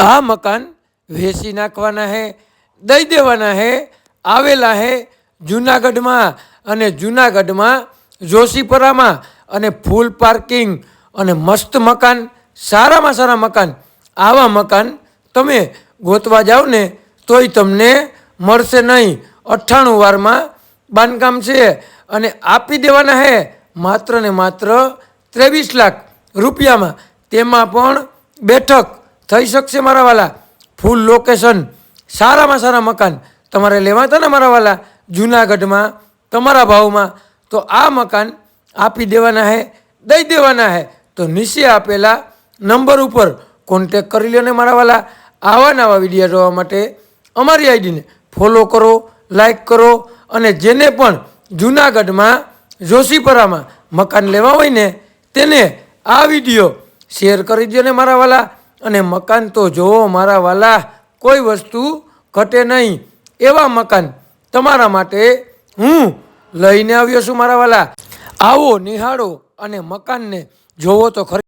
આ મકાન વેચી નાખવાના હે, દઈ દેવાના હે, આવેલા હે જુનાગઢમાં અને જુનાગઢમાં જોશીપરામાં અને ફૂલ પાર્કિંગ અને મસ્ત મકાન, સારામાં સારા મકાન, આવા મકાન તમે ગોતવા જાઓ ને તોય તમને મળશે નહીં. અઠ્ઠાણું વારમાં બાંધકામ છે અને આપી દેવાના હે માત્ર ને માત્ર ત્રેવીસ લાખ રૂપિયામાં. તેમાં પણ બેઠક થઈ શકશે મારા વાલા. ફૂલ લોકેશન સારામાં સારા મકાન તમારે લેવા હતા ને મારા વાલા? જુનાગઢમાં, તમારા ભાવમાં. તો આ મકાન આપી દેવાના હે, દઈ દેવાના હે. તો નીચે આપેલા નંબર ઉપર કોન્ટેક કરી લો ને મારા વાલા. આવા નવા વીડિયો જોવા માટે અમારી આઈડીને ફોલો કરો લાઈક કરો અને જેને પણ જુનાગઢમાં, જોશીપરામાં મકાન લેવા હોય ને, તેને આ વીડિયો શેર કરી દો ને મારા વાલા. અને મકાન તો જોવો મારા વાલા, કોઈ વસ્તુ ઘટે નહીં. એવા મકાન તમારા માટે હું લઈને આવ્યો છું મારા વાલા. આવો નિહાળો અને મકાનને જોવો તો ખરી.